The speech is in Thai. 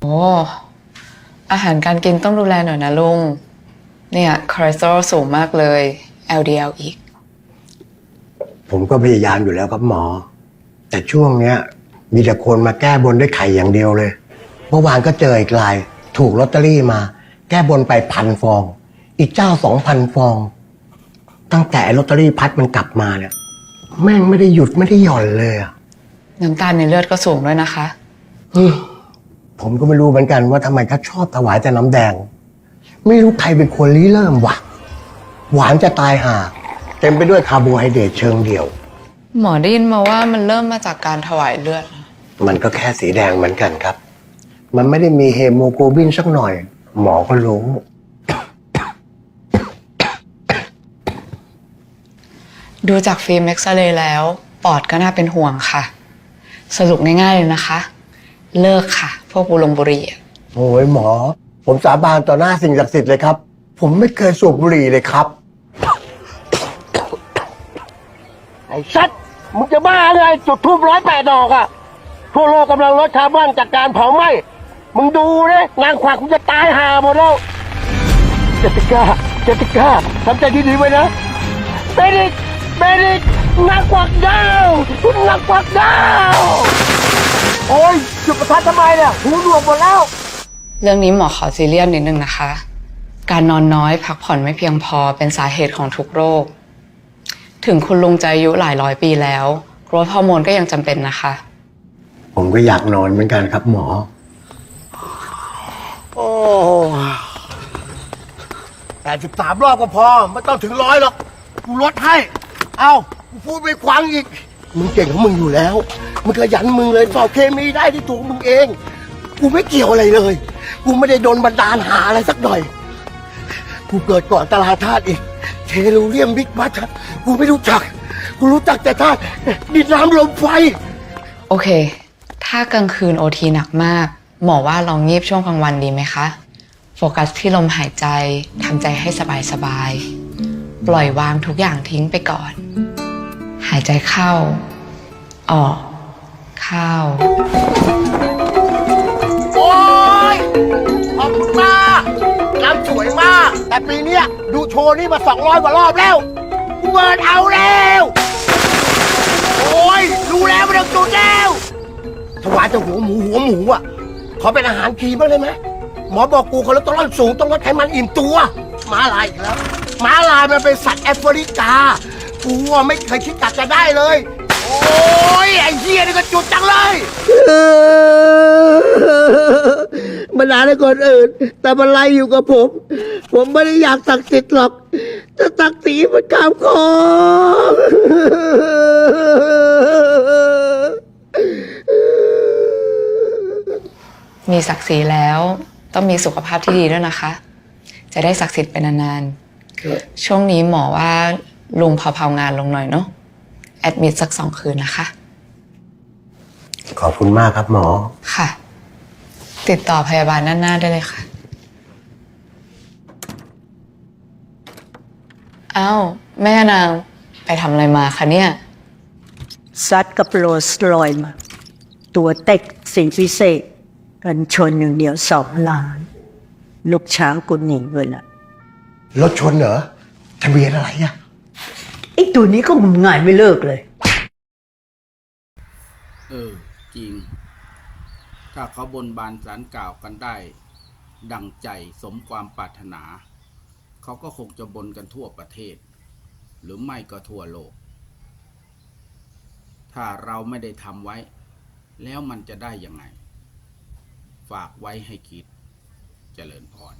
โอ้อาหารการกินต้องดูแลหน่อยนะลุง เนี่ยคอเลสเตอรอลสูงมากเลย LDL อีก ผมก็พยายามอยู่แล้วครับหมอ แต่ช่วงเนี้ย มีแต่คนมาแก้บนด้วยไข่อย่างเดียวเลย เมื่อวานก็เจออีกลาย ถูกลอตเตอรี่มา แก้บนไปพันฟอง อีกเจ้าสองพันฟอง ตั้งแต่ลอตเตอรี่พัดมันกลับมาเนี่ย แม่งไม่ได้หยุดไม่ได้หย่อนเลยอะน้ำตาลในเลือดก็สูงด้วยนะคะ อืมผมก็ไม่รู้เหมือนกันว่าทำไมเขาชอบถวายแต่น้ำแดง ไม่รู้ใครเป็นคนริเริ่มวะหวานจะตายห่าเต็มไปด้วยคาร์โบไฮเดรตเชิงเดียว หมอได้ยินมาว่ามันเริ่มมาจากการถวายเลือดนะมันก็แค่สีแดงเหมือนกันครับ มันไม่ได้มีเฮโมโกลบินสักหน่อย หมอก็รู้ ดูจากฟิล์มเอ็กซเรย์แล้ว ปอดก็น่าเป็นห่วงค่ะ สรุปง่ายๆเลยนะคะ เลิกค่ะ พวกบุหรงบุหรี่อะโอ้ยหมอ ผมสาบานต่อหน้าสิ่งศักดิ์สิทธิ์เลยครับ ผมไม่เคยสูบบุหรี่เลยครับ ไอ้ชัดมึงจะบ้าไงจุดทูบร้อยแปดดอกอะทั่วโลกกำลังลดคาร์บอนจากการเผาไหม้มึงดูนะงานขวากมึงจะตายห่าหมดแล้วเจติก้าเจติก้าทำใจดีๆไว้นะเบริก เบริกนักกวักดาวคุณนักกวักดาวโอ้ยจุดประทัดทำไมเนี่ยหูหนวกหมดแล้ว เรื่องนี้หมอขอซีเรียสนิดนึงนะคะ การนอนน้อยพักผ่อนไม่เพียงพอเป็นสาเหตุของทุกโรค ถึงคุณลุงจะอายุหลายร้อยปีแล้วโกรทฮอร์โมนก็ยังจำเป็นนะคะ ผมก็อยากนอนเหมือนกันครับหมอ โอ้แปดสิบสามรอบก็พอ ไม่ต้องถึงร้อยหรอก กูลดให้ เอากูพูดไปควังอีก มึงเก่งของมึงอยู่แล้ว มึงขยันมึงเลยสอบเคมีได้ที่ตัวมึงเอง กูไม่เกี่ยวอะไรเลย กูไม่ได้โดนบันดาลหาอะไรสักหน่อย กูเกิดก่อนตลาดธาตุอีก เทลูเรียมบิ๊กบัตกูไม่รู้จัก กูรู้จักแต่ธาตุดินน้ำลมไฟ โอเค ถ้ากลางคืนโอทีหนักมาก หมอว่าลองงีบช่วงกลางวันดีไหมคะ โฟกัสที่ลมหายใจ ทำใจให้สบายสบาย ปล่อยวางทุกอย่างทิ้งไปก่อน หายใจเข้า ออก เข้า โอ้ยขอบคุณมากรำสวยมาก แต่ปีเนี้ยดูโชว์นี่มาสองร้อยกว่ารอบแล้วกูเบิร์นเอาแล้ว โอ้ย รู้แล้วไม่ต้องจุดแล้วถวายแต่หัวหมูหัวหมูอะ ขอเป็นอาหารครีมบ้างได้ไหมหมอบอกกูคอเลสเตอรอลสูงต้องลดไขมันอิ่มตัว มาลายอีกแล้ว ม้าลายมันเป็นสัตว์แอฟริกากูอะไม่เคยคิดกัดจะได้เลย โอ้ยไอ้เหี้ยนี่ก็จุดจังเลยมันด่าในคนอื่น แต่มันไล่อยู่กับผม ผมไม่ได้อยากศักดิ์สิทธิ์หรอกแต่ศักดิ์ศรีมันกามคอมีศักดิ์ศรีแล้ว ต้องมีสุขภาพที่ดีด้วยนะคะ จะได้ศักดิ์สิทธิ์ไปนานๆ ช่วงนี้หมอว่าลุงเผาๆงานลงหน่อยเนาะแอดมิดสักสองคืนนะคะ ขอบคุณมากครับหมอ ค่ะ ติดต่อพยาบาลด้านหน้าได้เลยค่ะ อ้าว แม่นางไปทำอะไรมาคะเนี่ย ซัดกับโรลส์รอยซ์มา ตัวเต็กสิ่งพิเศษ กันชนอย่างเดียวสองล้าน ลูกช้างกุนหนิงเลยล่ะ รถชนเหรอทะเบียนอะไรอะไอ้ตัวนี้ก็งมงายไม่เลิกเลย เออ จริง ถ้าเขาบนบานสารกล่าวกันได้ ดังใจสมความปรารถนา เขาก็คงจะบนกันทั่วประเทศ หรือไม่ก็ทั่วโลก ถ้าเราไม่ได้ทำไว้ แล้วมันจะได้ยังไง ฝากไว้ให้คิดเจริญพร